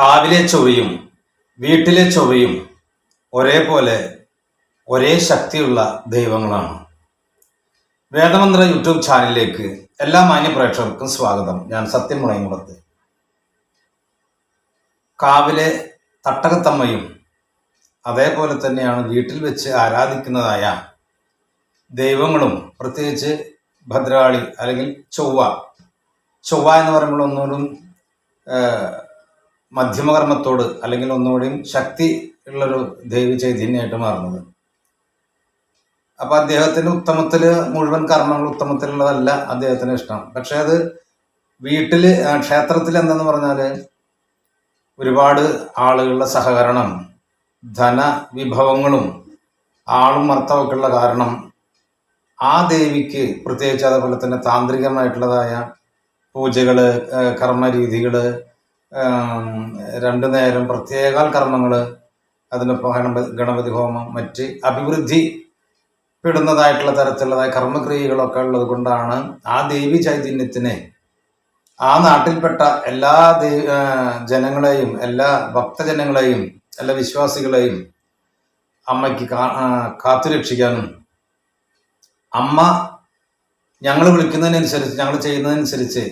കാവിലെ ചൊവ്വയും വീട്ടിലെ ചൊവ്വയും ഒരേപോലെ ഒരേ ശക്തിയുള്ള ദൈവങ്ങളാണ്. വേദമന്ത്ര യൂട്യൂബ് ചാനലിലേക്ക് എല്ലാ മാന്യ പ്രേക്ഷകർക്കും സ്വാഗതം. ഞാൻ സത്യം മുളയങ്കുളത്ത് കാവിലെ തട്ടകത്തമ്മയും അതേപോലെ തന്നെയാണ് വീട്ടിൽ വെച്ച് ആരാധിക്കുന്നതായ ദൈവങ്ങളും പ്രത്യേകിച്ച് ഭദ്രകാളി അല്ലെങ്കിൽ ചൊവ്വ. ചൊവ്വ എന്ന് പറയുമ്പോൾ ഒന്നുകൂടും മധ്യമകർമ്മത്തോട് അല്ലെങ്കിൽ ഒന്നുകൂടിയും ശക്തി ഉള്ളൊരു ദൈവ ചൈതന്യമായിട്ട് മാറുന്നത്. അപ്പൊ അദ്ദേഹത്തിന് ഉത്തമത്തിൽ മുഴുവൻ കർമ്മങ്ങൾ ഉത്തമത്തിലുള്ളതല്ല അദ്ദേഹത്തിന് ഇഷ്ടം. പക്ഷെ അത് വീട്ടിൽ ക്ഷേത്രത്തിൽ എന്തെന്ന് പറഞ്ഞാൽ ഒരുപാട് ആളുകളുടെ സഹകരണം ധന വിഭവങ്ങളും ആളും മർത്തമൊക്കെ ഉള്ള കാരണം ആ ദേവിക്ക് പ്രത്യേകിച്ച് അതേപോലെ തന്നെ താന്ത്രികമായിട്ടുള്ളതായ പൂജകൾ കർമ്മരീതികൾ രണ്ടു നേരം പ്രത്യേക കർമ്മങ്ങൾ അതിനൊപ്പം ഗണപതി ഗണപതി ഹോമം മറ്റ് അഭിവൃദ്ധി പെടുന്നതായിട്ടുള്ള തരത്തിലുള്ളതായ കർമ്മക്രിയകളൊക്കെ ഉള്ളത് കൊണ്ടാണ് ആ ദേവി ചൈതന്യത്തിനെ ആ നാട്ടിൽപ്പെട്ട എല്ലാ ജനങ്ങളെയും എല്ലാ ഭക്തജനങ്ങളെയും എല്ലാ വിശ്വാസികളെയും അമ്മയ്ക്ക് കാത്തുരക്ഷിക്കാനും അമ്മ ഞങ്ങൾ വിളിക്കുന്നതിനനുസരിച്ച് ഞങ്ങൾ ചെയ്യുന്നതനുസരിച്ച്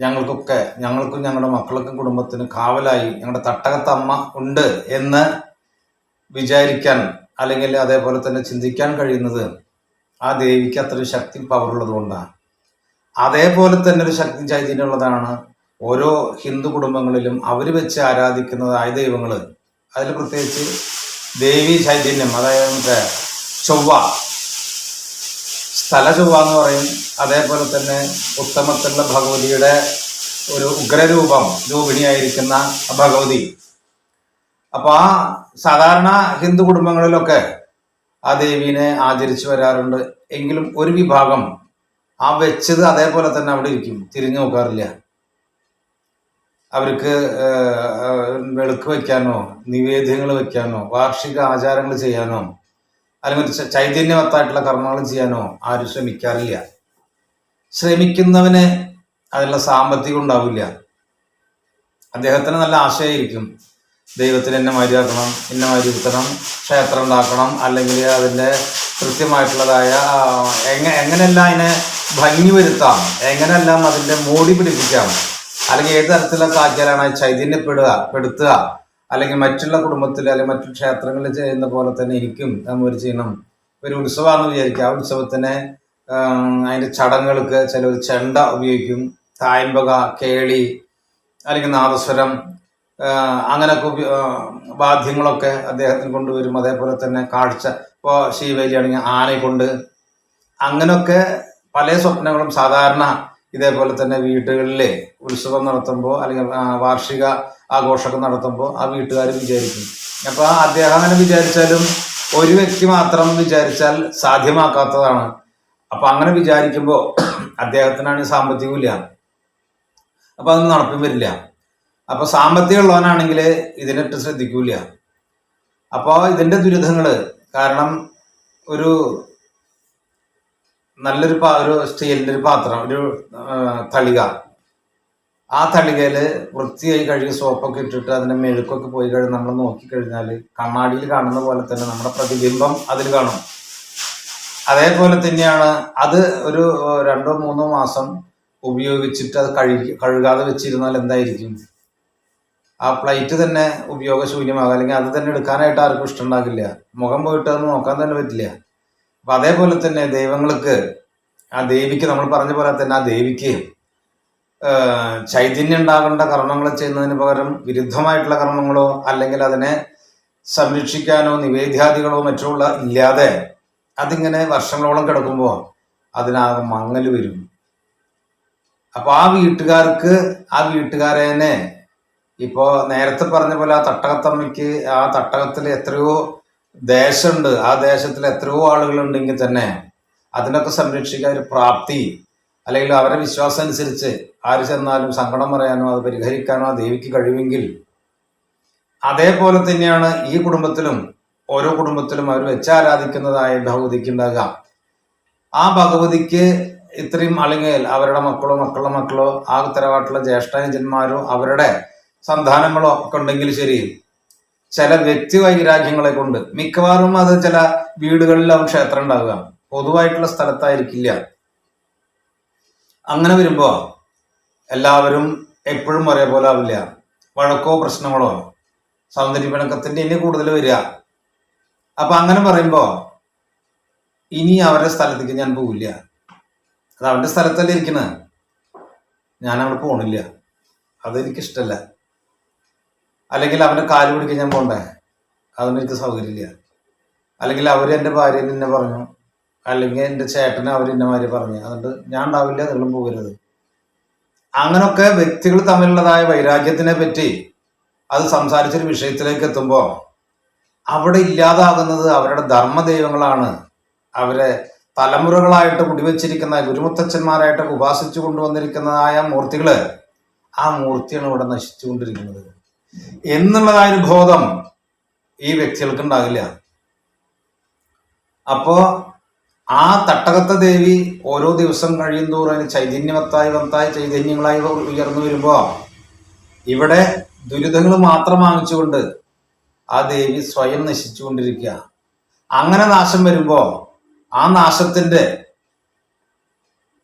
ഞങ്ങൾക്കൊക്കെ ഞങ്ങൾക്കും ഞങ്ങളുടെ മക്കൾക്കും കുടുംബത്തിനും കാവലായി ഞങ്ങളുടെ തട്ടകത്ത് അമ്മ ഉണ്ട് എന്ന് വിചാരിക്കാൻ അല്ലെങ്കിൽ അതേപോലെ തന്നെ ചിന്തിക്കാൻ കഴിയുന്നത് ആ ദേവിക്ക് അത്രയും ശക്തി പവറുള്ളത് കൊണ്ടാണ്. അതേപോലെ തന്നെ ഒരു ശക്തി ചൈതന്യമുള്ളതാണ് ഓരോ ഹിന്ദു കുടുംബങ്ങളിലും അവർ വെച്ച് ആരാധിക്കുന്നതായ ദൈവങ്ങൾ അതിൽ പ്രത്യേകിച്ച് ദേവി ചൈതന്യം അതായത് നമുക്ക് ചൊവ്വ. സ്ഥല ചൊവ്വ എന്ന് പറയും. അതേപോലെ തന്നെ ഉത്തമത്തിലുള്ള ഭഗവതിയുടെ ഒരു ഉഗ്രരൂപം രൂപിണിയായിരിക്കുന്ന ഭഗവതി. അപ്പൊ ആ സാധാരണ ഹിന്ദു കുടുംബങ്ങളിലൊക്കെ ആ ദേവീനെ ആചരിച്ചു വരാറുണ്ട്. എങ്കിലും ഒരു വിഭാഗം ആ വെച്ചത് അതേപോലെ തന്നെ അവിടെ ഇരിക്കും തിരിഞ്ഞു നോക്കാറില്ല. അവർക്ക് വെളുക്ക് വയ്ക്കാനോ നിവേദ്യങ്ങൾ വയ്ക്കാനോ വാർഷിക ആചാരങ്ങൾ ചെയ്യാനോ അല്ലെങ്കിൽ ചൈതന്യവത്തായിട്ടുള്ള കർമ്മങ്ങൾ ചെയ്യാനോ ആരും ശ്രമിക്കാറില്ല. ശ്രമിക്കുന്നവന് അതിനുള്ള സാമ്പത്തികം ഉണ്ടാവില്ല. അദ്ദേഹത്തിന് നല്ല ആശയമായിരിക്കും ദൈവത്തിന് എന്നെ മാതിരിയാക്കണം എന്നെ മാതിരി ക്ഷേത്രം ഉണ്ടാക്കണം അല്ലെങ്കിൽ അതിന്റെ കൃത്യമായിട്ടുള്ളതായ എങ്ങനെ എങ്ങ എങ്ങനെയെല്ലാം അതിനെ ഭംഗി വരുത്താം എങ്ങനെയെല്ലാം അതിന്റെ മോടി പിടിപ്പിക്കാം അല്ലെങ്കിൽ ഏത് തരത്തിലുള്ള ആക്കിയാലാണ് അത് ചൈതന്യപ്പെടുക പെടുത്തുക അല്ലെങ്കിൽ മറ്റുള്ള കുടുംബത്തിൽ അല്ലെങ്കിൽ മറ്റു ക്ഷേത്രങ്ങളിൽ ചെയ്യുന്ന പോലെ തന്നെ ഇരിക്കും. നമ്മൾ ചെയ്യണം ഒരു ഉത്സവമാണെന്ന് വിചാരിക്കുക. ആ ഉത്സവത്തിന് അതിന്റെ ചടങ്ങുകൾക്ക് ചിലർ ചെണ്ട ഉപയോഗിക്കും. തായമ്പക കേളി അല്ലെങ്കിൽ നാദസ്വരം അങ്ങനെയൊക്കെ വാദ്യങ്ങളൊക്കെ അദ്ദേഹത്തിന് കൊണ്ടുവരും. അതേപോലെ തന്നെ കാഴ്ച ഇപ്പോൾ ശീവേലിയാണെങ്കിൽ ആനയെ കൊണ്ട് അങ്ങനെയൊക്കെ പല സ്വപ്നങ്ങളും സാധാരണ ഇതേപോലെ തന്നെ വീടുകളിലെ ഉത്സവം നടത്തുമ്പോൾ അല്ലെങ്കിൽ വാർഷിക ആഘോഷമൊക്കെ നടത്തുമ്പോൾ ആ വീട്ടുകാർ വിചാരിക്കും. അപ്പോൾ അദ്ദേഹം അങ്ങനെ വിചാരിച്ചാലും ഒരു വ്യക്തി മാത്രം വിചാരിച്ചാൽ സാധ്യമാക്കാത്തതാണ്. അപ്പൊ അങ്ങനെ വിചാരിക്കുമ്പോൾ അദ്ദേഹത്തിനാണ് സാമ്പത്തികമില്ല അപ്പൊ അതൊന്നും നടപ്പിൽ വരില്ല. അപ്പൊ സാമ്പത്തികം ഉള്ളവനാണെങ്കിൽ ഇതിനിട്ട് ശ്രദ്ധിക്കൂല അപ്പോൾ ഇതിന്റെ ദുരിതങ്ങൾ കാരണം ഒരു നല്ലൊരു ഒരു സ്റ്റീലിന്റെ ഒരു പാത്രം ഒരു തളിക. ആ തളികയിൽ വൃത്തിയായി കഴുകി സോപ്പൊക്കെ ഇട്ടിട്ട് അതിന്റെ മെഴുക്കൊക്കെ പോയി കഴിഞ്ഞ് നമ്മൾ നോക്കിക്കഴിഞ്ഞാൽ കണ്ണാടിയിൽ കാണുന്ന പോലെ തന്നെ നമ്മുടെ പ്രതിബിംബം അതിൽ കാണും. അതേപോലെ തന്നെയാണ് അത് ഒരു രണ്ടോ മൂന്നോ മാസം ഉപയോഗിച്ചിട്ട് അത് കഴുകി കഴുകാതെ വെച്ചിരുന്നാൽ എന്തായിരിക്കും? ആ പ്ലേറ്റ് തന്നെ ഉപയോഗശൂന്യമാകും. അല്ലെങ്കിൽ അത് തന്നെ എടുക്കാനായിട്ട് ആർക്കും ഇഷ്ടമുണ്ടാകില്ല. മുഖം പോയിട്ട് അത് നോക്കാൻ തന്നെ പറ്റില്ല. അപ്പൊ അതേപോലെ തന്നെ ദൈവങ്ങൾക്ക് ആ ദേവിക്ക് നമ്മൾ പറഞ്ഞ പോലെ തന്നെ ആ ദേവിക്ക് ചൈതന്യം ഉണ്ടാകേണ്ട കർമ്മങ്ങൾ ചെയ്യുന്നതിന് പകരം വിരുദ്ധമായിട്ടുള്ള കർമ്മങ്ങളോ അല്ലെങ്കിൽ അതിനെ സംരക്ഷിക്കാനോ നിവേദ്യാദികളോ മറ്റുള്ള ഇല്ലാതെ അതിങ്ങനെ വർഷങ്ങളോളം കിടക്കുമ്പോൾ അതിനാകെ മങ്ങൽ വരും. അപ്പൊ ആ വീട്ടുകാർക്ക് ആ വീട്ടുകാരെ തന്നെ ഇപ്പോ നേരത്തെ പറഞ്ഞ പോലെ ആ തട്ടകത്തമ്മയ്ക്ക് ആ തട്ടകത്തിൽ എത്രയോ ദേശമുണ്ട്. ആ ദേശത്തിൽ എത്രയോ ആളുകളുണ്ടെങ്കിൽ തന്നെ അതിനൊക്കെ സംരക്ഷിക്കാൻ ഒരു പ്രാപ്തി അല്ലെങ്കിൽ അവരുടെ വിശ്വാസം അനുസരിച്ച് ആര് ചെന്നാലും സങ്കടം പറയാനോ അത് പരിഹരിക്കാനോ ദേവിക്ക് കഴിയുമെങ്കിൽ അതേപോലെ തന്നെയാണ് ഈ കുടുംബത്തിലും ഓരോ കുടുംബത്തിലും അവർ വെച്ച് ആരാധിക്കുന്നതായ ഭഗവതിക്ക് ഉണ്ടാകുക. ആ ഭഗവതിക്ക് ഇത്രയും അല്ലെങ്കിൽ അവരുടെ മക്കളോ മക്കളുടെ മക്കളോ ആ ഉത്തരവായിട്ടുള്ള ജ്യേഷ്ഠാനുജന്മാരോ അവരുടെ സന്താനങ്ങളോ ഒക്കെ ഉണ്ടെങ്കിൽ ശരി. ചില വ്യക്തി വൈരാഗ്യങ്ങളെ കൊണ്ട് മിക്കവാറും അത് ചില വീടുകളിലാവും ക്ഷേത്രം ഉണ്ടാവുക പൊതുവായിട്ടുള്ള സ്ഥലത്തായിരിക്കില്ല. അങ്ങനെ വരുമ്പോ എല്ലാവരും എപ്പോഴും ഒരേപോലെ ആവില്ല. വഴക്കോ പ്രശ്നങ്ങളോ. സൗന്ദര്യപിണക്കത്തിന്റെ ഇനി കൂടുതൽ വരിക. അപ്പൊ അങ്ങനെ പറയുമ്പോ ഇനി അവരുടെ സ്ഥലത്തേക്ക് ഞാൻ പോവില്ല. അത് അവരുടെ സ്ഥലത്തല്ലേ ഇരിക്കുന്നത് ഞാൻ അവിടെ പോണില്ല അതെനിക്കിഷ്ടല്ല അല്ലെങ്കിൽ അവന്റെ കാൽ പിടിക്കാൻ ഞാൻ പോണ്ടേ? അതൊന്നും എനിക്ക് സൗകര്യമില്ല. അല്ലെങ്കിൽ അവർ എന്റെ ഭാര്യ എന്നെ പറഞ്ഞു. അല്ലെങ്കിൽ എന്റെ ചേട്ടനെ അവർ മാതിരി പറഞ്ഞു. അതുകൊണ്ട് ഞാൻ ഉണ്ടാവില്ല നിങ്ങളും പോകരുത്. അങ്ങനൊക്കെ വ്യക്തികൾ തമ്മിലുള്ളതായ വൈരാഗ്യത്തിനെ പറ്റി അത് സംസാരിച്ചൊരു വിഷയത്തിലേക്ക് എത്തുമ്പോൾ അവിടെ ഇല്ലാതാകുന്നത് അവരുടെ ധർമ്മദൈവങ്ങളാണ്. അവരെ തലമുറകളായിട്ട് കുടിവെച്ചിരിക്കുന്ന ഗുരുമുത്തച്ഛന്മാരായിട്ട് ഉപാസിച്ചു കൊണ്ടുവന്നിരിക്കുന്നതായ മൂർത്തികൾ ആ മൂർത്തിയാണ് ഇവിടെ നശിച്ചുകൊണ്ടിരിക്കുന്നത്. എന്നുള്ളതായ ബോധം ഈ വ്യക്തികൾക്ക് ഉണ്ടാകില്ല. അപ്പോ ആ തട്ടകത്ത ദേവി ഓരോ ദിവസം കഴിയും തോറും അതിന് ചൈതന്യവത്തായി വത്തായി ചൈതന്യങ്ങളായി ഉയർന്നു വരുമ്പോ ഇവിടെ ദുരിതങ്ങൾ മാത്രം വാങ്ങിച്ചുകൊണ്ട് ആ ദേവി സ്വയം നശിച്ചുകൊണ്ടിരിക്കുക. അങ്ങനെ നാശം വരുമ്പോ ആ നാശത്തിന്റെ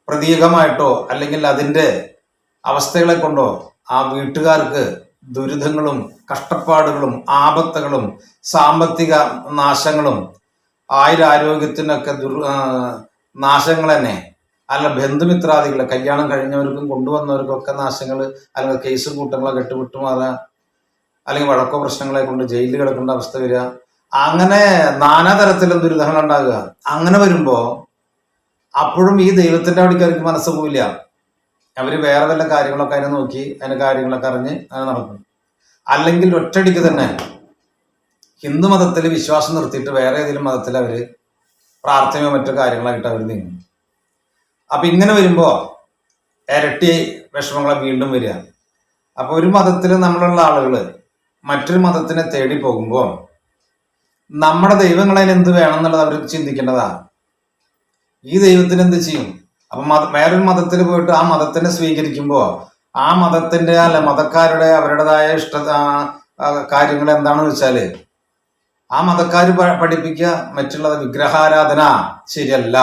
പ്രതീകമായിട്ടോ അല്ലെങ്കിൽ അതിന്റെ അവസ്ഥകളെ കൊണ്ടോ ആ വീട്ടുകാർക്ക് ദുരിതങ്ങളും കഷ്ടപ്പാടുകളും ആപത്തുകളും സാമ്പത്തിക നാശങ്ങളും ആയുരാരോഗ്യത്തിനൊക്കെ ദുർ നാശങ്ങൾ തന്നെ അല്ല ബന്ധുമിത്രാദികളെ കല്യാണം കഴിഞ്ഞവർക്കും കൊണ്ടുവന്നവർക്കൊക്കെ നാശങ്ങൾ അല്ലെങ്കിൽ കേസ് കൂട്ടങ്ങളൊക്കെ കെട്ടുവിട്ടു മാറുക അല്ലെങ്കിൽ വഴക്കോ പ്രശ്നങ്ങളെ കൊണ്ട് ജയിലിൽ കിടക്കേണ്ട അവസ്ഥ വരിക അങ്ങനെ നാനാതരത്തിലും ദുരിതങ്ങൾ ഉണ്ടാകുക. അങ്ങനെ വരുമ്പോ അപ്പോഴും ഈ ദൈവത്തിന്റെ അവിടേക്ക് അവർക്ക് മനസ്സ് പോവില്ല അവർ വേറെ വല്ല കാര്യങ്ങളൊക്കെ അതിനെ നോക്കി അതിന്റെ കാര്യങ്ങളൊക്കെ അറിഞ്ഞ് അങ്ങനെ നടക്കും. അല്ലെങ്കിൽ ഒറ്റടിക്ക് തന്നെ ഹിന്ദു മതത്തിൽ വിശ്വാസം നിർത്തിയിട്ട് വേറെ ഏതെങ്കിലും മതത്തിൽ അവർ പ്രാർത്ഥനയോ മറ്റോ കാര്യങ്ങളായിട്ട് അവർ നീങ്ങും. അപ്പൊ ഇങ്ങനെ വരുമ്പോ ഇരട്ടി വിഷമങ്ങളെ വീണ്ടും വരിക. അപ്പോൾ ഒരു മതത്തിൽ നമ്മളുള്ള ആളുകൾ മറ്റൊരു മതത്തിനെ തേടി പോകുമ്പോൾ നമ്മുടെ ദൈവങ്ങളെ എന്ത് വേണം എന്നുള്ളത് അവർ ചിന്തിക്കേണ്ടതാണ് ഈ ദൈവത്തിന് എന്ത് ചെയ്യും? അപ്പൊ മത വേറൊരു മതത്തിൽ പോയിട്ട് ആ മതത്തിനെ സ്വീകരിക്കുമ്പോ ആ മതത്തിന്റെ അല്ല മതക്കാരുടെ അവരുടേതായ ഇഷ്ട കാര്യങ്ങൾ എന്താണെന്ന് വെച്ചാൽ ആ മതക്കാർ പഠിപ്പിക്കുക മറ്റുള്ളത് വിഗ്രഹാരാധന ശരിയല്ല.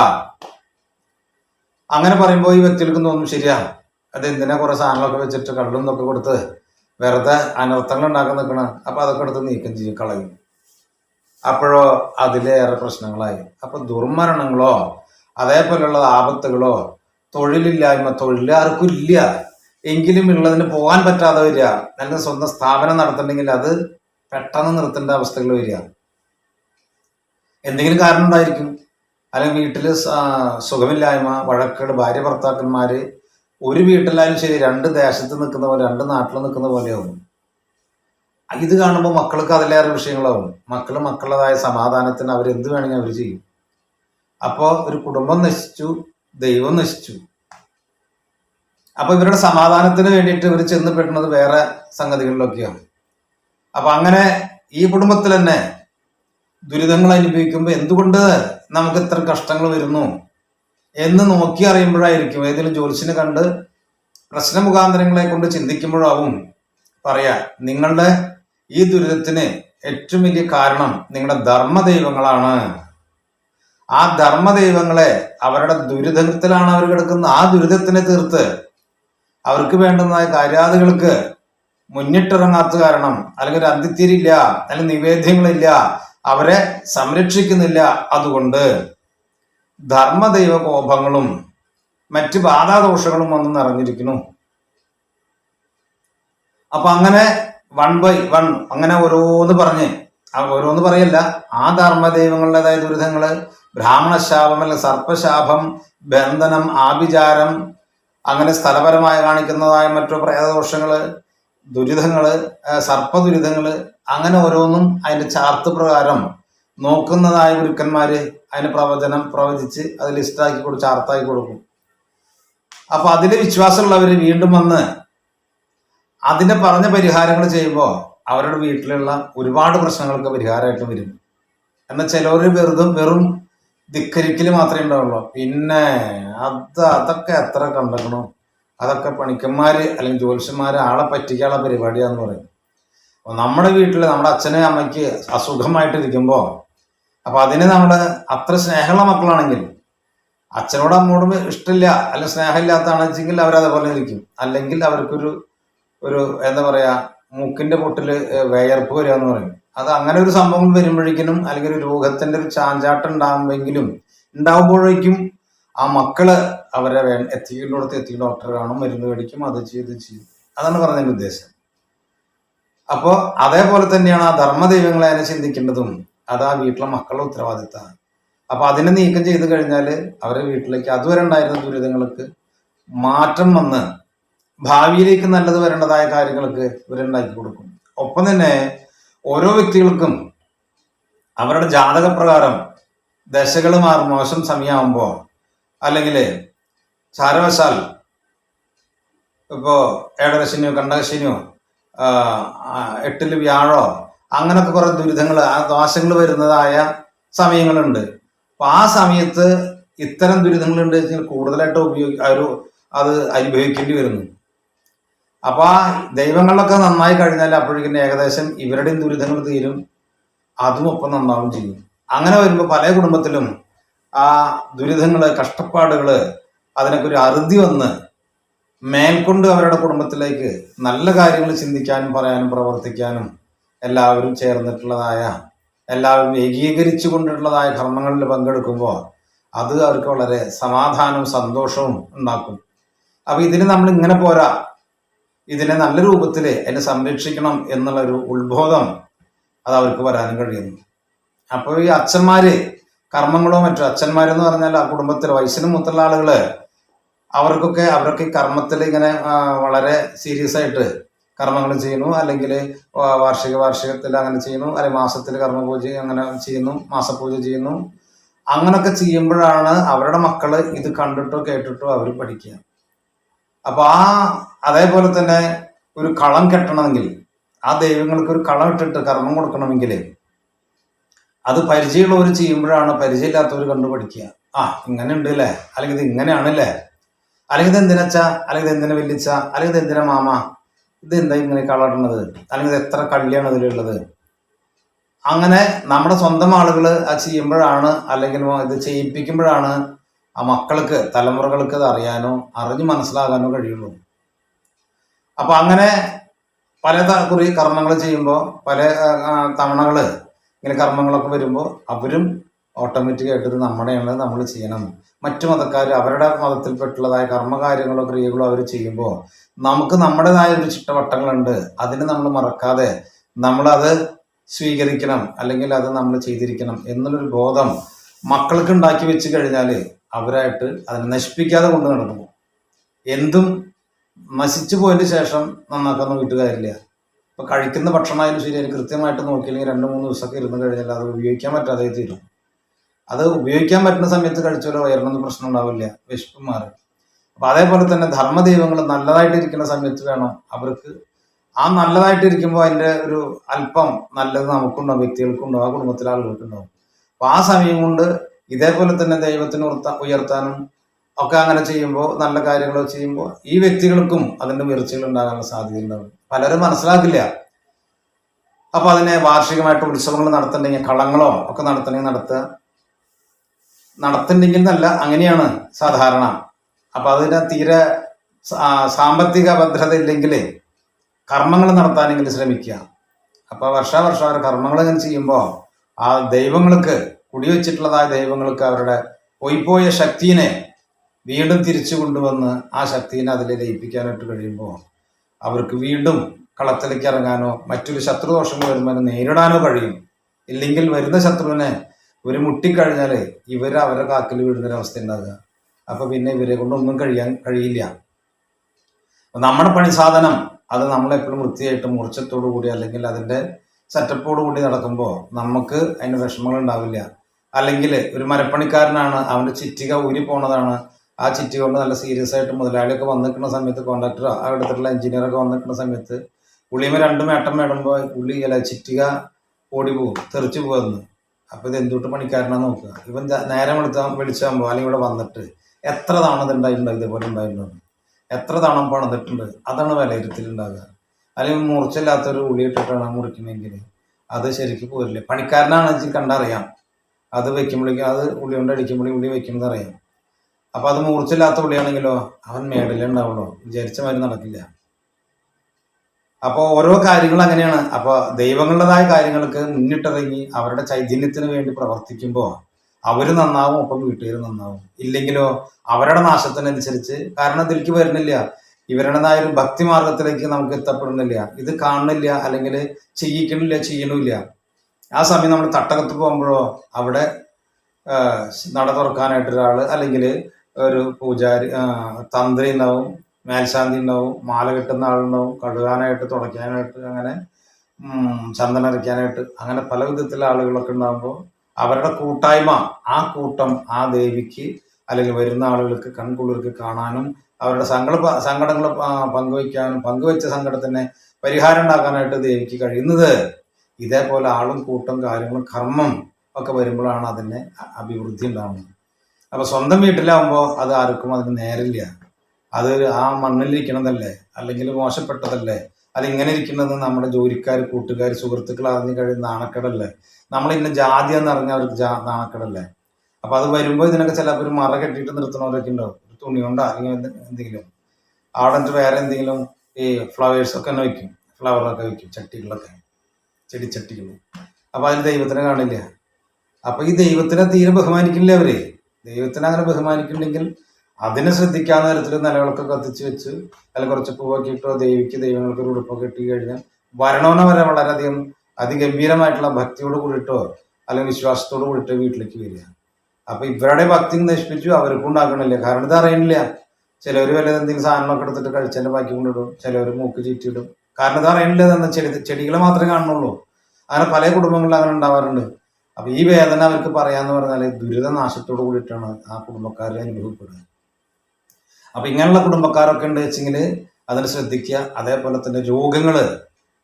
അങ്ങനെ പറയുമ്പോൾ ഈ വ്യക്തികൾക്ക് തോന്നും ശരിയാ. അത് എന്തിനാ കുറെ സാധനങ്ങളൊക്കെ വെച്ചിട്ട് കള്ളും ഒക്കെ കൊടുത്ത് വെറുതെ അനർത്ഥങ്ങൾ ഉണ്ടാക്കാൻ നിൽക്കണം. അപ്പൊ അതൊക്കെ എടുത്ത് നീക്കം ചെയ്യും കളയും. അപ്പോഴോ അതിലേറെ പ്രശ്നങ്ങളായി. അപ്പൊ ദുർമരണങ്ങളോ അതേപോലെയുള്ള ആപത്തുകളോ തൊഴിലില്ലായ്മ തൊഴിലാർക്കും ഇല്ല. എങ്കിലും ഉള്ളതിന് പോകാൻ പറ്റാതെ വരിക. അല്ലെങ്കിൽ സ്വന്തം സ്ഥാപനം നടത്തണമെങ്കിൽ അത് പെട്ടെന്ന് നിർത്തേണ്ട അവസ്ഥകൾ വരിക. എന്തെങ്കിലും കാരണം ഉണ്ടായിരിക്കും. അല്ലെങ്കിൽ വീട്ടിൽ സുഖമില്ലായ്മ വഴക്കുകൾ ഭാര്യ ഭർത്താക്കന്മാർ ഒരു വീട്ടിലായാലും ശരി രണ്ട് ദേശത്ത് നിൽക്കുന്ന പോലെ രണ്ട് നാട്ടിൽ നിൽക്കുന്ന പോലെയാവും ഇത് കാണുമ്പോൾ മക്കൾക്ക് അതിലേറെ വിഷയങ്ങളാവും. മക്കൾ മക്കളുടേതായ സമാധാനത്തിന് അവർ എന്ത് വേണമെങ്കിൽ അവർ ചെയ്യും. അപ്പോൾ ഒരു കുടുംബം നശിച്ചു ദൈവം നശിച്ചു. അപ്പോൾ ഇവരുടെ സമാധാനത്തിന് വേണ്ടിയിട്ട് ഇവർ ചെന്ന് പെടുന്നത് വേറെ സംഗതികളിലൊക്കെയാണ്. അപ്പൊ അങ്ങനെ ഈ കുടുംബത്തിൽ തന്നെ ദുരിതങ്ങൾ അനുഭവിക്കുമ്പോൾ എന്തുകൊണ്ട് നമുക്ക് ഇത്ര കഷ്ടങ്ങൾ വരുന്നു എന്ന് നോക്കി അറിയുമ്പോഴായിരിക്കും. ഏതെങ്കിലും ജ്യോത്സ്യനെ കണ്ട് പ്രശ്ന മുഖാന്തരങ്ങളെ കൊണ്ട് ചിന്തിക്കുമ്പോഴാവും പറയാ നിങ്ങളുടെ ഈ ദുരിതത്തിന് ഏറ്റവും വലിയ കാരണം നിങ്ങളുടെ ധർമ്മദൈവങ്ങളാണ്. ആ ധർമ്മദൈവങ്ങളെ അവരുടെ ദുരിതത്തിലാണ് അവർ കിടക്കുന്ന ആ ദുരിതത്തിനെ തീർത്ത് അവർക്ക് വേണ്ടുന്നതായ കാര്യാദികൾക്ക് മുന്നിട്ടിറങ്ങാത്ത കാരണം അല്ലെങ്കിൽ ഒരു അന്തിത്തിരില്ല അല്ലെങ്കിൽ നിവേദ്യങ്ങളില്ല അവരെ സംരക്ഷിക്കുന്നില്ല. അതുകൊണ്ട് ധർമ്മദൈവ കോപങ്ങളും മറ്റ് ബാധാദോഷങ്ങളും വന്ന് നിറഞ്ഞിരിക്കുന്നു. അപ്പൊ അങ്ങനെ വൺ ബൈ വൺ അങ്ങനെ ഓരോന്ന് പറഞ്ഞ് ഓരോന്ന് പറയല്ല ആ ധർമ്മദൈവങ്ങളുടേതായ ദുരിതങ്ങൾ ബ്രാഹ്മണശാപം അല്ലെങ്കിൽ സർപ്പശാപം ബന്ധനം ആഭിചാരം അങ്ങനെ സ്ഥലപരമായി കാണിക്കുന്നതായ മറ്റു പ്രേതദോഷങ്ങൾ ദുരിതങ്ങൾ സർപ്പ ദുരിതങ്ങൾ അങ്ങനെ ഓരോന്നും അതിന്റെ ചാർത്ത് പ്രകാരം നോക്കുന്നതായ ഗുരുക്കന്മാര് അതിന് പ്രവചനം പ്രവചിച്ച് അത് ലിസ്റ്റാക്കി കൊടുക്കും ചാർത്താക്കി കൊടുക്കും. അപ്പൊ അതിൽ വിശ്വാസമുള്ളവര് വീണ്ടും വന്ന് അതിനെ പറഞ്ഞ പരിഹാരങ്ങൾ ചെയ്യുമ്പോൾ അവരുടെ വീട്ടിലുള്ള ഒരുപാട് പ്രശ്നങ്ങൾക്ക് പരിഹാരമായിട്ട് വരും. എന്നാൽ ചിലവർ വെറുതും വെറും ധിക്കരിക്കൽ മാത്രമേ ഉണ്ടാവുള്ളൂ. പിന്നെ അത് അതൊക്കെ എത്ര കണ്ടക്കണോ അതൊക്കെ പണിക്കന്മാർ അല്ലെങ്കിൽ ജ്യോത്സ്യന്മാർ ആളെ പറ്റിക്കാനുള്ള പരിപാടിയാന്ന് പറയും. അപ്പോൾ നമ്മുടെ വീട്ടിൽ നമ്മുടെ അച്ഛനും അമ്മയ്ക്ക് അസുഖമായിട്ടിരിക്കുമ്പോൾ അപ്പോൾ അതിന് നമ്മൾ അത്ര സ്നേഹമുള്ള മക്കളാണെങ്കിൽ അച്ഛനോടും അമ്മോടും ഇഷ്ടമില്ല അല്ലെങ്കിൽ സ്നേഹമില്ലാത്തതാണെന്ന് വെച്ചെങ്കിൽ അവരതേപോലെ ഇരിക്കും. അല്ലെങ്കിൽ അവർക്കൊരു ഒരു എന്താ പറയുക മൂക്കിന്റെ പൊട്ടിൽ വേയർപ്പ് വരിക എന്ന് പറയും. അത് അങ്ങനെ ഒരു സംഭവം വരുമ്പോഴേക്കിനും അല്ലെങ്കിൽ ഒരു രോഗത്തിന്റെ ഒരു ചാഞ്ചാട്ടം ഉണ്ടാകുമെങ്കിലും ഉണ്ടാകുമ്പോഴേക്കും ആ മക്കൾ അവരെ വേ എത്തിക്കേണ്ടടുത്ത് എത്തി ഡോക്ടർ കാണും മരുന്ന് മേടിക്കും അത് ചെയ്ത് ചെയ്യും. അതാണ് പറഞ്ഞതിന്റെ ഉദ്ദേശം. അപ്പോ അതേപോലെ തന്നെയാണ് ആ ധർമ്മദൈവങ്ങളെ അതിനെ ചിന്തിക്കേണ്ടതും അത് ആ വീട്ടിലെ മക്കളുടെ ഉത്തരവാദിത്തമാണ്. അപ്പൊ അതിനെ നീക്കം ചെയ്ത് കഴിഞ്ഞാൽ അവരുടെ വീട്ടിലേക്ക് അതുവരെ ഉണ്ടായിരുന്ന ദുരിതങ്ങൾക്ക് മാറ്റം വന്ന് ഭാവിയിലേക്ക് നല്ലത് വരേണ്ടതായ കാര്യങ്ങൾക്ക് ഇവരുണ്ടാക്കി കൊടുക്കും. ഒപ്പം തന്നെ ഓരോ വ്യക്തികൾക്കും അവരുടെ ജാതകപ്രകാരം ദശകൾ മാറും മോശം സമയമാകുമ്പോൾ അല്ലെങ്കിൽ ചാരവശാൽ ഇപ്പോൾ ഏഴരശനിയോ കണ്ടകശനിയോ എട്ടിൽ വ്യാഴോ അങ്ങനത്തെ കുറെ ദുരിതങ്ങൾ ദോഷങ്ങൾ വരുന്നതായ സമയങ്ങളുണ്ട്. അപ്പൊ ആ സമയത്ത് ഇത്തരം ദുരിതങ്ങളുണ്ട് വെച്ചാൽ കൂടുതലായിട്ട് ഉപയോഗി ഒരു അത് അനുഭവിക്കേണ്ടി വരുന്നു. അപ്പോൾ ആ ദൈവങ്ങളിലൊക്കെ നന്നായി കഴിഞ്ഞാൽ അപ്പോഴേക്കും ഏകദേശം ഇവരുടെയും ദുരിതങ്ങൾ തീരും അതും ഒപ്പം നന്നാവും ചെയ്യും. അങ്ങനെ വരുമ്പോൾ പല കുടുംബത്തിലും ആ ദുരിതങ്ങൾ കഷ്ടപ്പാടുകൾ അതിനൊക്കെ ഒരു അറുതി വന്ന് മേൽക്കൊണ്ട് അവരുടെ കുടുംബത്തിലേക്ക് നല്ല കാര്യങ്ങൾ ചിന്തിക്കാനും പറയാനും പ്രവർത്തിക്കാനും എല്ലാവരും ചേർന്നിട്ടുള്ളതായ എല്ലാവരും ഏകീകരിച്ചു കൊണ്ടിട്ടുള്ളതായ കർമ്മങ്ങളിൽ പങ്കെടുക്കുമ്പോൾ അത് അവർക്ക് വളരെ സമാധാനവും സന്തോഷവും ഉണ്ടാക്കും. അപ്പൊ ഇതിന് നമ്മൾ ഇങ്ങനെ പോരാ. ഇതിനെ നല്ല രൂപത്തിൽ അതിനെ സംരക്ഷിക്കണം എന്നുള്ളൊരു ഉത്ബോധം അത് അവർക്ക് വരാനും കഴിയുന്നു. അപ്പോൾ ഈ അച്ഛന്മാര് കർമ്മങ്ങളോ മറ്റോ അച്ഛന്മാരെന്ന് പറഞ്ഞാൽ ആ കുടുംബത്തിൽ വയസ്സിന് മൂത്തുള്ള ആളുകൾ അവർക്കൊക്കെ അവർക്ക് കർമ്മത്തിൽ ഇങ്ങനെ വളരെ സീരിയസ് ആയിട്ട് കർമ്മങ്ങൾ ചെയ്യുന്നു. അല്ലെങ്കിൽ വാർഷിക വാർഷികത്തിൽ അങ്ങനെ ചെയ്യുന്നു. അല്ലെങ്കിൽ മാസത്തിൽ കർമ്മപൂജ അങ്ങനെ ചെയ്യുന്നു. മാസപൂജ ചെയ്യുന്നു. അങ്ങനൊക്കെ ചെയ്യുമ്പോഴാണ് അവരുടെ മക്കൾ ഇത് കണ്ടിട്ടോ കേട്ടിട്ടോ അവർ പഠിക്കുക. അപ്പൊ ആ അതേപോലെ തന്നെ ഒരു കളം കെട്ടണമെങ്കിൽ ആ ദൈവങ്ങൾക്ക് ഒരു കളം ഇട്ടിട്ട് കർമ്മം കൊടുക്കണമെങ്കിൽ അത് പരിചയമുള്ളവർ ചെയ്യുമ്പോഴാണ് പരിചയമില്ലാത്തവർ കണ്ടുപഠിക്കുക. ആ ഇങ്ങനെ ഉണ്ട് അല്ലേ അല്ലെങ്കിൽ ഇത് ഇങ്ങനെയാണല്ലേ? അല്ലെങ്കിൽ ഇത് എന്തിനച്ച അല്ലെങ്കിൽ ഇത് എന്തിനാ വല്ലിച്ച അല്ലെങ്കിൽ ഇത് എന്തിനാ മാമ? ഇത് എന്താ ഇങ്ങനെ കളറുന്നത് അല്ലെങ്കിൽ ഇത് എത്ര കള്ളിയാണ് ഇതിലുള്ളത്? അങ്ങനെ നമ്മുടെ സ്വന്തം ആളുകൾ അത് ചെയ്യുമ്പോഴാണ് അല്ലെങ്കിൽ ഇത് ചെയ്യിപ്പിക്കുമ്പോഴാണ് ആ മക്കൾക്ക് തലമുറകൾക്ക് അത് അറിയാനോ അറിഞ്ഞ് മനസ്സിലാകാനോ കഴിയുള്ളൂ. അപ്പൊ അങ്ങനെ പല കുറി കർമ്മങ്ങൾ ചെയ്യുമ്പോൾ പല തവണകൾ ഇങ്ങനെ കർമ്മങ്ങളൊക്കെ വരുമ്പോൾ അവരും ഓട്ടോമാറ്റിക് ആയിട്ട് ഇത് നമ്മുടെയാണ് നമ്മൾ ചെയ്യണം. മറ്റു മതക്കാർ അവരുടെ മതത്തിൽപ്പെട്ടുള്ളതായ കർമ്മകാര്യങ്ങളോ ക്രിയകളോ അവർ ചെയ്യുമ്പോൾ നമുക്ക് നമ്മുടേതായ ഒരു ചിട്ടവട്ടങ്ങളുണ്ട്. അതിന് നമ്മൾ മറക്കാതെ നമ്മളത് സ്വീകരിക്കണം അല്ലെങ്കിൽ അത് നമ്മൾ ചെയ്തിരിക്കണം എന്നുള്ളൊരു ബോധം മക്കൾക്ക് ഉണ്ടാക്കി വെച്ച് കഴിഞ്ഞാൽ അവരായിട്ട് അതിനെ നശിപ്പിക്കാതെ കൊണ്ട് നടക്കുന്നു എന്തും നശിച്ചു പോയതിന് ശേഷം നന്നാക്കാൻ വീട്ടുകാരില്ല. ഇപ്പൊ കഴിക്കുന്ന ഭക്ഷണമായാലും ശരി അതിന് കൃത്യമായിട്ട് നോക്കിയില്ലെങ്കിൽ രണ്ട് മൂന്ന് ദിവസമൊക്കെ ഇരുന്ന് കഴിഞ്ഞാൽ അത് ഉപയോഗിക്കാൻ പറ്റാതെ തീരും. അത് ഉപയോഗിക്കാൻ പറ്റുന്ന സമയത്ത് കഴിച്ചാലോ വയറിനൊന്നും പ്രശ്നം ഉണ്ടാവില്ല വിശപ്പ് മാറും. അപ്പൊ അതേപോലെ തന്നെ ധർമ്മദൈവങ്ങൾ നല്ലതായിട്ട് ഇരിക്കുന്ന സമയത്ത് വേണം അവർക്ക് ആ നല്ലതായിട്ടിരിക്കുമ്പോൾ അതിന്റെ ഒരു അല്പം നല്ലത് നമുക്കുണ്ടാവും വ്യക്തികൾക്കുണ്ടാവും ആ കുടുംബത്തിലെ ആളുകൾക്കുണ്ടാവും അപ്പൊ ആ സമയം കൊണ്ട് ഇതേപോലെ തന്നെ ദൈവത്തിന് ഉയർത്താ- ഉയർത്താനും ഒക്കെ അങ്ങനെ ചെയ്യുമ്പോൾ നല്ല കാര്യങ്ങൾ ചെയ്യുമ്പോൾ ഈ വ്യക്തികൾക്കും അതിന്റെ ഉയർച്ചകൾ ഉണ്ടാകാനുള്ള സാധ്യത ഉണ്ടാവും. പലരും മനസ്സിലാക്കില്ല. അപ്പൊ അതിനെ വാർഷികമായിട്ട് ഉത്സവങ്ങൾ നടത്തണ്ടെങ്കിൽ കളങ്ങളോ ഒക്കെ നടത്തണമെങ്കിൽ നടത്തുക നടത്തണ്ടെങ്കിൽ എന്നല്ല അങ്ങനെയാണ് സാധാരണ. അപ്പൊ അതിന് തീരെ സാമ്പത്തിക ഭദ്രത ഇല്ലെങ്കിൽ കർമ്മങ്ങൾ നടത്താനെങ്കിൽ ശ്രമിക്കുക. അപ്പൊ വർഷാവർഷം അവർ കർമ്മങ്ങൾ ഇങ്ങനെ ചെയ്യുമ്പോൾ ആ ദൈവങ്ങൾക്ക് കുടിവെച്ചിട്ടുള്ളതായ ദൈവങ്ങൾക്ക് അവരുടെ പോയിപ്പോയ ശക്തിനെ വീണ്ടും തിരിച്ചു കൊണ്ടുവന്ന് ആ ശക്തിനെ അതിൽ ലയിപ്പിക്കാനായിട്ട് കഴിയുമ്പോൾ അവർക്ക് വീണ്ടും കളത്തിലേക്ക് ഇറങ്ങാനോ മറ്റൊരു ശത്രുദോഷങ്ങൾ വരുമ്പോൾ നേരിടാനോ കഴിയും. ഇല്ലെങ്കിൽ വരുന്ന ശത്രുവിനെ ഇവർ മുട്ടിക്കഴിഞ്ഞാൽ ഇവർ അവരുടെ കാക്കിൽ വീഴുന്നൊരവസ്ഥ ഉണ്ടാകുക. അപ്പോൾ പിന്നെ ഇവരെ കൊണ്ടൊന്നും കഴിയാൻ കഴിയില്ല. നമ്മുടെ പണി സാധനം അത് നമ്മളെപ്പോഴും വൃത്തിയായിട്ട് മൂർച്ചത്തോടു കൂടി അല്ലെങ്കിൽ അതിന്റെ സെറ്റപ്പോട് കൂടി നടക്കുമ്പോൾ നമുക്ക് അതിന് വിഷമങ്ങൾ ഉണ്ടാവില്ല. അല്ലെങ്കിൽ ഒരു മരപ്പണിക്കാരനാണ് അവന്റെ ചിറ്റിക ഊരി പോണതാണ് ആ ചിറ്റ് കൊണ്ട് നല്ല സീരിയസ് ആയിട്ട് മുതലാളിയൊക്കെ വന്ന് നിൽക്കുന്ന സമയത്ത് കോൺട്രാക്ടർ ആ അടുത്തുള്ള എഞ്ചിനീയറൊക്കെ വന്ന് നിൽക്കുന്ന സമയത്ത് ഉള്ളിമ രണ്ടും ഏട്ടം മേടുമ്പോൾ പുള്ളി ഇല്ല ചിറ്റിക ഓടി പോകും തെറിച്ചു പോകുന്നു. അപ്പോൾ ഇത് എന്തുകൊണ്ട് പണിക്കാരനാന്ന് നോക്കുക. ഇവൻ നേരെ എടുത്താൽ വിളിച്ചാകുമ്പോൾ അല്ലെങ്കിൽ ഇവിടെ വന്നിട്ട് എത്ര തവണ ഇത് ഉണ്ടായിട്ടുണ്ടോ ഇതേപോലെ ഉണ്ടായിട്ടുണ്ടോ എത്ര തവണ പണിതിട്ടുണ്ട് അതാണ് വിലയിരുത്തലുണ്ടാകുക അല്ലെങ്കിൽ മുറിച്ചില്ലാത്തൊരു ഉളി ഇട്ടിട്ടാണ് മുറിക്കുന്നതെങ്കിൽ അത് ശരിക്കും പോരില്ല? പണിക്കാരനാണെന്ന് വെച്ചാൽ കണ്ടറിയാം. അത് വെക്കുമ്പോഴേക്കും അത് ഉള്ളി കൊണ്ട് അടിക്കുമ്പോഴേക്കും ഉള്ളി വെക്കുന്നത് അറിയാം. അപ്പൊ അത് മൂർച്ചയില്ലാത്ത പുള്ളിയാണെങ്കിലോ അവൻ മേടലേ വിചാരിച്ച മാതിരി നടക്കില്ല. അപ്പോൾ ഓരോ കാര്യങ്ങൾ അങ്ങനെയാണ്. അപ്പോൾ ദൈവങ്ങളുടേതായ കാര്യങ്ങൾക്ക് മുന്നിട്ടിറങ്ങി അവരുടെ ചൈതന്യത്തിന് വേണ്ടി പ്രവർത്തിക്കുമ്പോൾ അവർ നന്നാവും ഒപ്പം വീട്ടുകാർ നന്നാവും. ഇല്ലെങ്കിലോ അവരുടെ നാശത്തിനനുസരിച്ച് കാരണം ഇതിലേക്ക് വരുന്നില്ല. ഇവരുടേതായ ഒരു ഭക്തി മാർഗത്തിലേക്ക് നമുക്ക് എത്തപ്പെടുന്നില്ല. ഇത് കാണുന്നില്ല അല്ലെങ്കിൽ ചെയ്യിക്കണില്ല ചെയ്യണില്ല. ആ സമയം നമ്മൾ തട്ടകത്ത് പോകുമ്പോഴോ അവിടെ നട തുറക്കാനായിട്ട് അല്ലെങ്കിൽ ഒരു പൂജാരി തന്ത്രി ഉണ്ടാവും മേൽശാന്തി ഉണ്ടാവും മാല കെട്ടുന്ന ആളുണ്ടാവും കഴുകാനായിട്ട് തുടയ്ക്കാനായിട്ട് അങ്ങനെ ചന്ദനം അരയ്ക്കാനായിട്ട് അങ്ങനെ പല വിധത്തിലുള്ള ആളുകളൊക്കെ ഉണ്ടാകുമ്പോൾ അവരുടെ കൂട്ടായ്മ ആ കൂട്ടം ആ ദേവിക്ക് അല്ലെങ്കിൽ വരുന്ന ആളുകൾക്ക് കൺകുളിർക്ക് കാണാനും അവരുടെ സങ്കട സങ്കടങ്ങൾ പങ്കുവയ്ക്കാനും പങ്കുവെച്ച സങ്കടത്തിന് പരിഹാരം ഉണ്ടാക്കാനായിട്ട് ദേവിക്ക് കഴിയുന്നത്. ഇതേപോലെ ആളും കൂട്ടം കാര്യങ്ങളും കർമ്മം ഒക്കെ വരുമ്പോഴാണ് അതിന് അ- അഭിവൃദ്ധി ഉണ്ടാവുന്നത്. അപ്പൊ സ്വന്തം വീട്ടിലാവുമ്പോൾ അത് ആർക്കും അതിന് നേരില്ല. അത് ആ മണ്ണിലിരിക്കണതല്ലേ? അല്ലെങ്കിൽ മോശപ്പെട്ടതല്ലേ? അത് ഇങ്ങനെ ഇരിക്കുന്നത് നമ്മുടെ ജോലിക്കാർ കൂട്ടുകാർ സുഹൃത്തുക്കൾ അറിഞ്ഞു കഴിയുന്ന നാണക്കടല്ലേ? നമ്മൾ ഇന്ന ജാതി എന്ന് അറിഞ്ഞ അവർക്ക് നാണക്കടല്ലേ? അപ്പൊ അത് വരുമ്പോൾ ഇതിനൊക്കെ ചിലപ്പോൾ ഒരു മറ കെട്ടിയിട്ട് നിർത്തണവരൊക്കെ ഉണ്ടാവും ഒരു തുണി കൊണ്ടോ അല്ലെങ്കിൽ എന്തെങ്കിലും? അവിടെ എന്നിട്ട് വേറെ എന്തെങ്കിലും ഈ ഫ്ലവേഴ്സ് ഒക്കെ തന്നെ വെക്കും. ഫ്ലവറൊക്കെ വെക്കും ചട്ടികളൊക്കെ. ചെടിച്ചട്ടികൾ അപ്പൊ അതിൽ ദൈവത്തിനെ കാണില്ല. അപ്പൊ ഈ ദൈവത്തിനെ തീരെ ബഹുമാനിക്കില്ല അവർ. ദൈവത്തിനെ അങ്ങനെ ബഹുമാനിക്കുന്നുണ്ടെങ്കിൽ അതിനെ ശ്രദ്ധിക്കാവുന്ന തരത്തിൽ നിലകളൊക്കെ കത്തിച്ച് വെച്ച് അതിൽ കുറച്ച് പൂവൊക്കെ ഇട്ടോ ദേവിക്ക് ദൈവങ്ങൾക്ക് ഒരു ഉടുപ്പൊക്കെ ഇട്ട് കഴിഞ്ഞാൽ വരണവനെ വരെ വളരെയധികം അതിഗംഭീരമായിട്ടുള്ള ഭക്തിയോട് കൂടിയിട്ടോ അല്ലെങ്കിൽ വിശ്വാസത്തോട് കൂടിയിട്ടോ വീട്ടിലേക്ക് വരിക. അപ്പൊ ഇവരുടെ ഭക്തി നശിപ്പിച്ചു അവർക്കും ഉണ്ടാക്കണില്ല കാരണം ഇത് അറിയണില്ല. ചിലവർ വല്ല എന്തെങ്കിലും സാധനങ്ങളൊക്കെ എടുത്തിട്ട് കഴിച്ചതിന്റെ ബാക്കി കൊണ്ടിടും ചിലവർ മൂക്ക് ചീറ്റിയിടും. കാരണം ഇത് അറിയണില്ല ചെടികളെ മാത്രമേ കാണുന്നുള്ളൂ. അങ്ങനെ പല കുടുംബങ്ങളിലും അങ്ങനെ ഉണ്ടാവാറുണ്ട്. അപ്പൊ ഈ വേദന അവർക്ക് പറയാന്ന് പറഞ്ഞാൽ ദുരിതനാശത്തോട് കൂടിയിട്ടാണ് ആ കുടുംബക്കാരെ അനുഭവപ്പെടുക അപ്പൊ ഇങ്ങനെയുള്ള കുടുംബക്കാരൊക്കെ ഉണ്ട് വെച്ചെങ്കിൽ അതിനെ ശ്രദ്ധിക്കുക. അതേപോലെ തന്നെ രോഗങ്ങൾ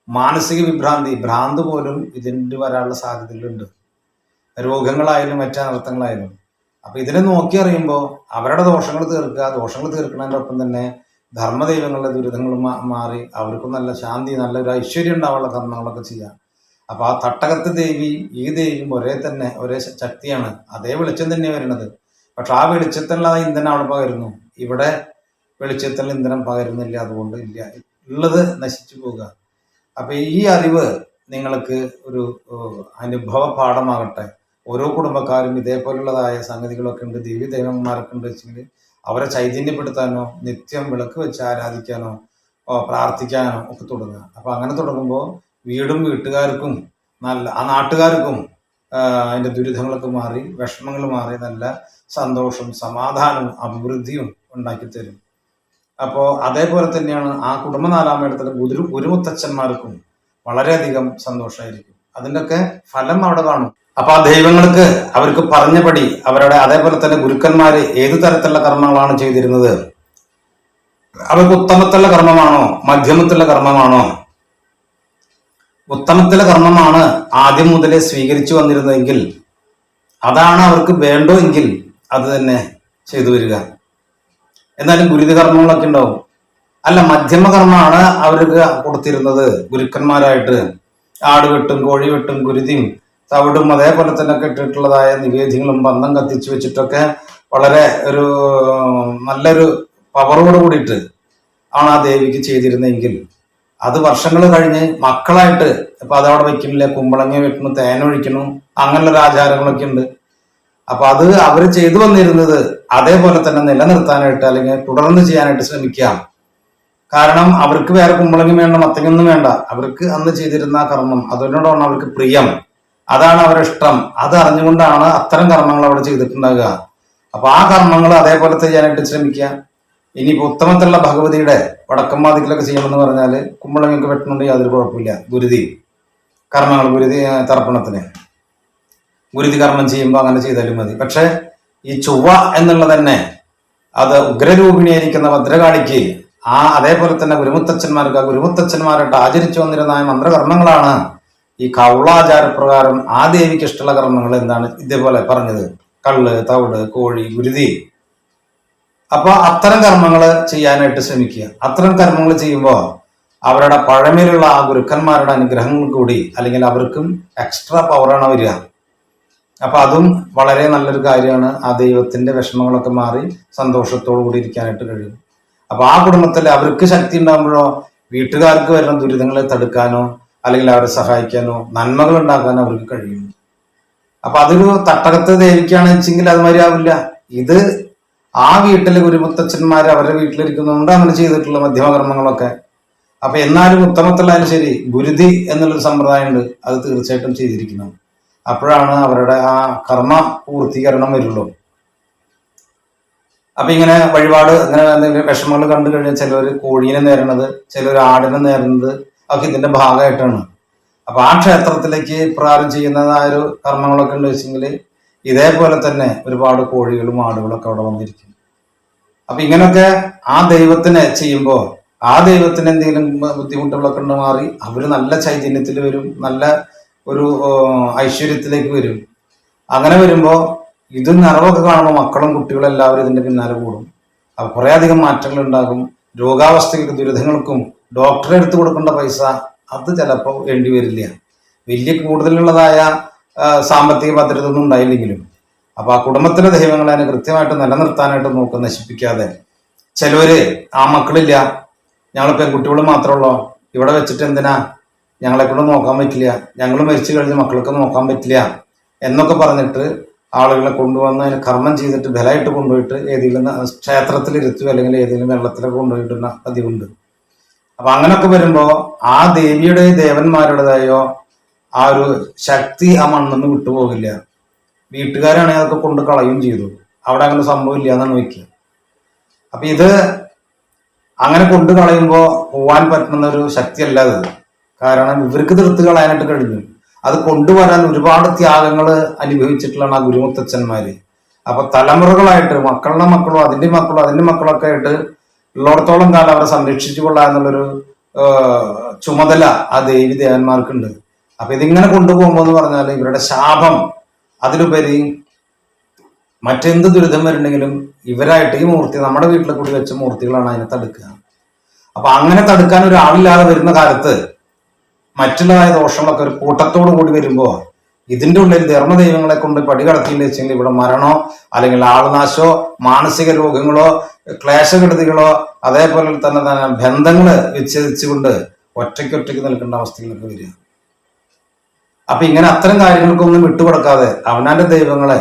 മാനസിക വിഭ്രാന്തി ഭ്രാന്ത് പോലും ഇതിന്റെ വരാനുള്ള സാധ്യതകളുണ്ട്. രോഗങ്ങളായാലും മറ്റു അനർത്ഥങ്ങളായാലും. അപ്പൊ ഇതിനെ നോക്കി അറിയുമ്പോൾ അവരുടെ ദോഷങ്ങൾ തീർക്കുക ദോഷങ്ങൾ തീർക്കുന്നതിനൊപ്പം തന്നെ ധർമ്മദൈവങ്ങളുടെ ദുരിതങ്ങൾ മാറി അവർക്കും നല്ല ശാന്തി നല്ലൊരു ഐശ്വര്യം ഉണ്ടാവാനുള്ള കർമ്മങ്ങളൊക്കെ ചെയ്യാം. അപ്പൊ ആ തട്ടകത്ത് ദേവിയും ഈ ദേവിയും ഒരേ തന്നെ ഒരേ ശക്തിയാണ്. അതേ വെളിച്ചം തന്നെയാണ് വരുന്നത്. പക്ഷെ ആ വെളിച്ചത്തിലുള്ള ഇന്ധനം അവിടെ പകരുന്നു. ഇവിടെ വെളിച്ചത്തിൽ ഇന്ധനം പകരുന്നില്ല. അതുകൊണ്ട് ഇല്ല. ഉള്ളത് നശിച്ചു പോവുക. അപ്പൊ ഈ അറിവ് നിങ്ങൾക്ക് ഒരു അനുഭവ പാഠമാകട്ടെ. ഓരോ കുടുംബക്കാരും ഇതേപോലുള്ളതായ സംഗതികളൊക്കെ ഉണ്ട്. ദേവി ദൈവന്മാരൊക്കെ ഉണ്ട് വെച്ചെങ്കിൽ അവരെ ചൈതന്യപ്പെടുത്താനോ നിത്യം വിളക്ക് വെച്ച് ആരാധിക്കാനോ പ്രാർത്ഥിക്കാനോ ഒക്കെ തുടങ്ങുക. അപ്പൊ അങ്ങനെ തുടങ്ങുമ്പോൾ വീടും വീട്ടുകാർക്കും നല്ല ആ നാട്ടുകാർക്കും അതിന്റെ ദുരിതങ്ങളൊക്കെ മാറി വിഷമങ്ങൾ മാറി നല്ല സന്തോഷം സമാധാനവും അഭിവൃദ്ധിയും ഉണ്ടാക്കി തരും. അപ്പോൾ അതേപോലെ തന്നെയാണ് ആ കുടുംബനാലാമേടത്തിലെ ഗുരു ഗുരുമുത്തച്ഛന്മാർക്കും വളരെയധികം സന്തോഷമായിരിക്കും. അതിന്റെയൊക്കെ ഫലം അവിടെ കാണും. അപ്പൊ ആ ദൈവങ്ങൾക്ക് അവർക്ക് പറഞ്ഞപടി അവരുടെ അതേപോലെ തന്നെ ഗുരുക്കന്മാര് ഏതു തരത്തിലുള്ള കർമ്മങ്ങളാണ് ചെയ്തിരുന്നത്? അവർക്ക് ഉത്തമത്തിലുള്ള കർമ്മമാണോ മധ്യമത്തിലുള്ള കർമ്മമാണോ? ഉത്തമത്തിലെ കർമ്മമാണ് ആദ്യം മുതലേ സ്വീകരിച്ചു വന്നിരുന്നതെങ്കിൽ അതാണ് അവർക്ക് വേണ്ടോ എങ്കിൽ അത് തന്നെ ചെയ്തു വരിക. എന്നാലും ഗുരുതി കർമ്മങ്ങളൊക്കെ ഉണ്ടാവും. അല്ല മധ്യമ കർമ്മമാണ് അവർക്ക് കൊടുത്തിരുന്നത്. ഗുരുക്കന്മാരായിട്ട് ആട് വെട്ടും കോഴി വെട്ടും ഗുരുതിയും തവിടും അതേപോലെ തന്നെ കെട്ടിട്ടുള്ളതായ നിവേദ്യങ്ങളും ബന്ധം കത്തിച്ചു വെച്ചിട്ടൊക്കെ വളരെ ഒരു നല്ലൊരു പവറോട് കൂടിയിട്ട് ആണ് ആ ദേവിക്ക് ചെയ്തിരുന്നെങ്കിൽ അത് വർഷങ്ങൾ കഴിഞ്ഞ് മക്കളായിട്ട് ഇപ്പൊ അതവിടെ വെക്കുന്നില്ല കുമ്പളങ്ങ വെക്കുന്നു തേനൊഴിക്കുന്നു അങ്ങനെയുള്ള ആചാരങ്ങളൊക്കെ ഉണ്ട്. അപ്പൊ അത് അവർ ചെയ്തു വന്നിരുന്നത് അതേപോലെ തന്നെ നിലനിർത്താനായിട്ട് അല്ലെങ്കിൽ തുടർന്ന് ചെയ്യാനായിട്ട് ശ്രമിക്കാം കാരണം അവർക്ക് വേറെ കുമ്പളങ്ങി വേണ്ട മത്തങ്ങൊന്നും വേണ്ട. അവർക്ക് അന്ന് ചെയ്തിരുന്ന കർമ്മം അതിനോടാണ് അവർക്ക് പ്രിയം. അതാണ് അവരുടെ ഇഷ്ടം. അത് അറിഞ്ഞുകൊണ്ടാണ് അത്തരം കർമ്മങ്ങൾ അവിടെ ചെയ്തിട്ടുണ്ടാകുക. അപ്പൊ ആ കർമ്മങ്ങൾ അതേപോലെ ചെയ്യാനായിട്ട് ശ്രമിക്കുക. ഇനിയിപ്പോ ഉത്തമത്തിലുള്ള ഭഗവതിയുടെ വടക്കം വടക്കമ്മാതിക്കലൊക്കെ ചെയ്യണമെന്ന് പറഞ്ഞാൽ കുമ്പളങ്ങൾക്ക് വെട്ടുന്നുണ്ട് യാതൊരു കുഴപ്പമില്ല. ഗുരുതി. കർമ്മങ്ങൾ ഗുരുതി തർപ്പണത്തിന്. ഗുരുതി കർമ്മം ചെയ്യുമ്പോൾ അങ്ങനെ ചെയ്താലും മതി. പക്ഷെ ഈ ചൊവ്വ എന്നുള്ളത് തന്നെ അത് ഉഗ്രരൂപിണിയായിരിക്കുന്ന ഭദ്രകാളിക്ക് ആ അതേപോലെ തന്നെ ഗുരുമുത്തച്ഛന്മാർക്ക് ആ ഗുരുമുത്തച്ഛന്മാരായിട്ട് ആചരിച്ചു വന്നിരുന്ന മന്ത്രകർമ്മങ്ങളാണ് ഈ കൗളാചാരപ്രകാരം ആ ദേവിക്ക് ഇഷ്ടമുള്ള കർമ്മങ്ങൾ എന്താണ് ഇതേപോലെ പറഞ്ഞത്. കള്ള് തവിട് കോഴി ഗുരുതി. അപ്പൊ അത്തരം കർമ്മങ്ങൾ ചെയ്യാനായിട്ട് ശ്രമിക്കുക. അത്തരം കർമ്മങ്ങൾ ചെയ്യുമ്പോൾ അവരുടെ പഴമയിലുള്ള ആ ഗുരുക്കന്മാരുടെ അനുഗ്രഹങ്ങൾ കൂടി അല്ലെങ്കിൽ അവർക്കും എക്സ്ട്രാ പവറാണ് വരിക. അപ്പൊ അതും വളരെ നല്ലൊരു കാര്യമാണ്. ആ ദൈവത്തിന്റെ വിഷമങ്ങളൊക്കെ മാറി സന്തോഷത്തോടു കൂടി ഇരിക്കാനായിട്ട് കഴിയും. അപ്പൊ ആ കുടുംബത്തിൽ അവർക്ക് ശക്തി ഉണ്ടാകുമ്പോഴോ വീട്ടുകാർക്ക് വരുന്ന ദുരിതങ്ങളെ തടുക്കാനോ അല്ലെങ്കിൽ അവരെ സഹായിക്കാനോ നന്മകൾ ഉണ്ടാക്കാനോ അവർക്ക് കഴിയും. അപ്പൊ അതൊരു തട്ടകത്തെ ദേവിക്കുകയാണെന്ന് വെച്ചെങ്കിൽ അത് മതിയാവില്ല ഇത് ആ വീട്ടിലെ ഗുരുമുത്തച്ഛന്മാർ അവരുടെ വീട്ടിലിരിക്കുന്നതുകൊണ്ട് അങ്ങനെ ചെയ്തിട്ടുള്ള മധ്യമകർമ്മങ്ങളൊക്കെ. അപ്പൊ എന്നാലും ഉത്തമത്തിലായാലും ശരി ഗുരുതി എന്നുള്ളൊരു സമ്പ്രദായം ഉണ്ട് അത് തീർച്ചയായിട്ടും ചെയ്തിരിക്കുന്നത് അപ്പോഴാണ് അവരുടെ ആ കർമ്മ പൂർത്തീകരണം വരുള്ളൂ. അപ്പൊ ഇങ്ങനെ വഴിപാട് ഇങ്ങനെ എന്തെങ്കിലും വിഷമങ്ങൾ കണ്ടു കഴിഞ്ഞാൽ ചിലർ കോഴീനെ നേരണത് ചിലർ ആടിനെ നേരുന്നത് ഒക്കെ ഇതിന്റെ ഭാഗമായിട്ടാണ്. അപ്പൊ ആ ക്ഷേത്രത്തിലേക്ക് ഇപ്രകാരം ചെയ്യുന്നതായ ഒരു കർമ്മങ്ങളൊക്കെ ഉണ്ട് വെച്ചെങ്കിൽ ഇതേപോലെ തന്നെ ഒരുപാട് കോഴികളും ആടുകളൊക്കെ അവിടെ വന്നിരിക്കും അപ്പൊ ഇങ്ങനൊക്കെ ആ ദൈവത്തിനെ ചെയ്യുമ്പോൾ ആ ദൈവത്തിന് എന്തെങ്കിലും ബുദ്ധിമുട്ടുകളൊക്കെ ഉണ്ട് മാറി അവർ നല്ല ചൈതന്യത്തിൽ വരും നല്ല ഒരു ഐശ്വര്യത്തിലേക്ക് വരും. അങ്ങനെ വരുമ്പോൾ ഇത് നിറവൊക്കെ കാണുമ്പോൾ മക്കളും കുട്ടികളും എല്ലാവരും ഇതിന്റെ പിന്നാലെ കൂടും. അപ്പൊ കുറെ അധികം മാറ്റങ്ങൾ ഉണ്ടാകും. രോഗാവസ്ഥയ്ക്കും ദുരിതങ്ങൾക്കും ഡോക്ടറെ എടുത്തു കൊടുക്കേണ്ട പൈസ അത് ചിലപ്പോൾ വേണ്ടി വരില്ല. വലിയ കൂടുതലുള്ളതായ സാമ്പത്തിക ഭദ്രത ഒന്നും ഉണ്ടായില്ലെങ്കിലും. അപ്പോൾ ആ കുടുംബത്തിലെ ദൈവങ്ങളെ അതിനെ കൃത്യമായിട്ട് നിലനിർത്താനായിട്ട് നോക്കും നശിപ്പിക്കാതെ. ചിലവര് ആ മക്കളില്ല. ഞങ്ങൾ പെൺകുട്ടികൾ മാത്രമുള്ളൂ ഇവിടെ വെച്ചിട്ട് എന്തിനാ? ഞങ്ങളെ കൊണ്ട് നോക്കാൻ പറ്റില്ല. ഞങ്ങൾ മരിച്ചു കഴിഞ്ഞ് മക്കൾക്ക് നോക്കാൻ പറ്റില്ല. എന്നൊക്കെ പറഞ്ഞിട്ട് ആളുകളെ കൊണ്ടുവന്ന് അതിന് കർമ്മം ചെയ്തിട്ട് ബലമായിട്ട് കൊണ്ടുപോയിട്ട് ഏതെങ്കിലും ക്ഷേത്രത്തിൽ ഇരുത്തു അല്ലെങ്കിൽ ഏതെങ്കിലും വെള്ളത്തിലൊക്കെ കൊണ്ടുപോയിട്ടുള്ള പതിവുണ്ട്. അപ്പൊ അങ്ങനൊക്കെ വരുമ്പോൾ ആ ദേവിയുടെ ദേവന്മാരുടേതായോ ആ ഒരു ശക്തി ആ മണ്ണിൽ നിന്ന് വിട്ടുപോകില്ല. വീട്ടുകാരാണെങ്കിൽ അതൊക്കെ കൊണ്ട് കളയും ചെയ്തു. അവിടെ അങ്ങനെ ഇല്ല എന്നാണ് വെക്കുക അപ്പൊ ഇത് അങ്ങനെ കൊണ്ട് കളയുമ്പോൾ പോവാൻ പറ്റുന്ന ഒരു ശക്തിയല്ല അത്. കാരണം ഇവർക്ക് തീർത്ത് കളയാനായിട്ട് കഴിഞ്ഞു. അത് കൊണ്ടുവരാൻ ഒരുപാട് ത്യാഗങ്ങൾ അനുഭവിച്ചിട്ടുള്ളതാണ് ആ ഗുരുമുത്തച്ഛന്മാര്. അപ്പൊ തലമുറകളായിട്ട് മക്കളുടെ മക്കളോ അതിന്റെ മക്കളോ അതിന്റെ മക്കളൊക്കെ ആയിട്ട് ഉള്ളിടത്തോളം കാലം അവരെ സംരക്ഷിച്ചു കൊള്ളാന്നുള്ളൊരു ചുമതല ആ ദേവി ദേവന്മാർക്കുണ്ട്. അപ്പൊ ഇതിങ്ങനെ കൊണ്ടുപോകുമ്പോൾ എന്ന് പറഞ്ഞാൽ ഇവരുടെ ശാപം അതിലുപരി മറ്റെന്ത് ദുരിതം വരുന്നെങ്കിലും ഇവരായിട്ട് ഈ മൂർത്തി നമ്മുടെ വീട്ടിൽ കൂടി വെച്ച മൂർത്തികളാണ് അതിനെ തടുക്കുക. അപ്പൊ അങ്ങനെ തടുക്കാൻ ഒരാളില്ലാതെ വരുന്ന കാലത്ത് മറ്റുള്ളതായ ദോഷങ്ങളൊക്കെ ഒരു കൂട്ടത്തോടു കൂടി വരുമ്പോ ഇതിന്റെ ഉള്ളിൽ ധർമ്മദൈവങ്ങളെ കൊണ്ട് പടി കടത്തിയില്ല വെച്ചെങ്കിൽ ഇവിടെ മരണോ അല്ലെങ്കിൽ ആൾനാശോ മാനസിക രോഗങ്ങളോ ക്ലേശകെടുതികളോ അതേപോലെ തന്നെ ബന്ധങ്ങൾ വിച്ഛേദിച്ചുകൊണ്ട് ഒറ്റയ്ക്ക് ഒറ്റയ്ക്ക് നിൽക്കേണ്ട അവസ്ഥയിലൊക്കെ വരിക. അപ്പൊ ഇങ്ങനെ അത്തരം കാര്യങ്ങൾക്കൊന്നും വിട്ടുകൊടുക്കാതെ അവനാന്റെ ദൈവങ്ങളെ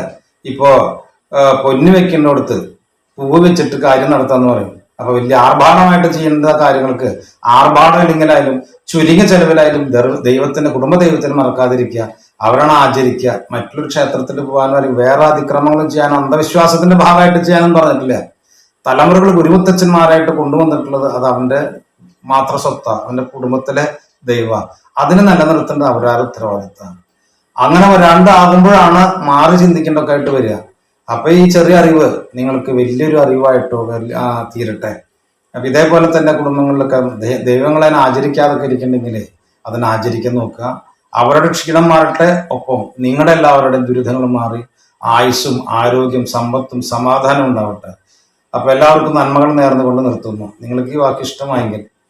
ഇപ്പോ പൊന്നു വെക്കുന്നിടത്ത് പൂവ് വെച്ചിട്ട് കാര്യം നടത്താന്ന് പറയും. അപ്പൊ വലിയ ആർഭാടമായിട്ട് ചെയ്യേണ്ട കാര്യങ്ങൾക്ക് ആർഭാടം ഇല്ലെങ്കിലായാലും ചുരുങ്ങിയ ചെലവിലായാലും ദൈവത്തിന്റെ കുടുംബ ദൈവത്തിന് മറക്കാതിരിക്കുക അവരാണ് ആചരിക്കുക. മറ്റൊരു ക്ഷേത്രത്തിൽ പോകാനും അല്ലെങ്കിൽ വേറെ അതിക്രമങ്ങളും ചെയ്യാൻ അന്ധവിശ്വാസത്തിന്റെ ഭാഗമായിട്ട് ചെയ്യാനും പറഞ്ഞിട്ടില്ല. തലമുറകൾ ഗുരുമുത്തച്ഛന്മാരായിട്ട് കൊണ്ടുവന്നിട്ടുള്ളത് അത് അവന്റെ മാത്ര സ്വത്ത. അവന്റെ കുടുംബത്തിലെ ദൈവ. അതിനെ നിലനിർത്തേണ്ട അവരാരുടെ ഉത്തരവാദിത്തമാണ് അങ്ങനെ വരാണ്ടാകുമ്പോഴാണ് മാറി ചിന്തിക്കേണ്ടൊക്കെ ആയിട്ട് വരിക. അപ്പൊ ഈ ചെറിയ അറിവ് നിങ്ങൾക്ക് വലിയൊരു അറിവായിട്ടോ തീരട്ടെ. അപ്പൊ ഇതേപോലെ തന്നെ കുടുംബങ്ങളിലൊക്കെ ദൈവങ്ങളെ ആചരിക്കാതൊക്കെ ഇരിക്കണ്ടെങ്കിൽ അതിനെ ആചരിക്കാൻ നോക്കുക. അവരുടെ ക്ഷീണം മാറട്ടെ. ഒപ്പം നിങ്ങളുടെ എല്ലാവരുടെയും ദുരിതങ്ങൾ മാറി ആയുസ്സും ആരോഗ്യം സമ്പത്തും സമാധാനവും ഉണ്ടാവട്ടെ. അപ്പൊ എല്ലാവർക്കും നന്മകൾ നേർന്നുകൊണ്ട് നിർത്തുന്നു. നിങ്ങൾക്ക് ഈ വാക്ക് ഇഷ്ടമായെങ്കിൽ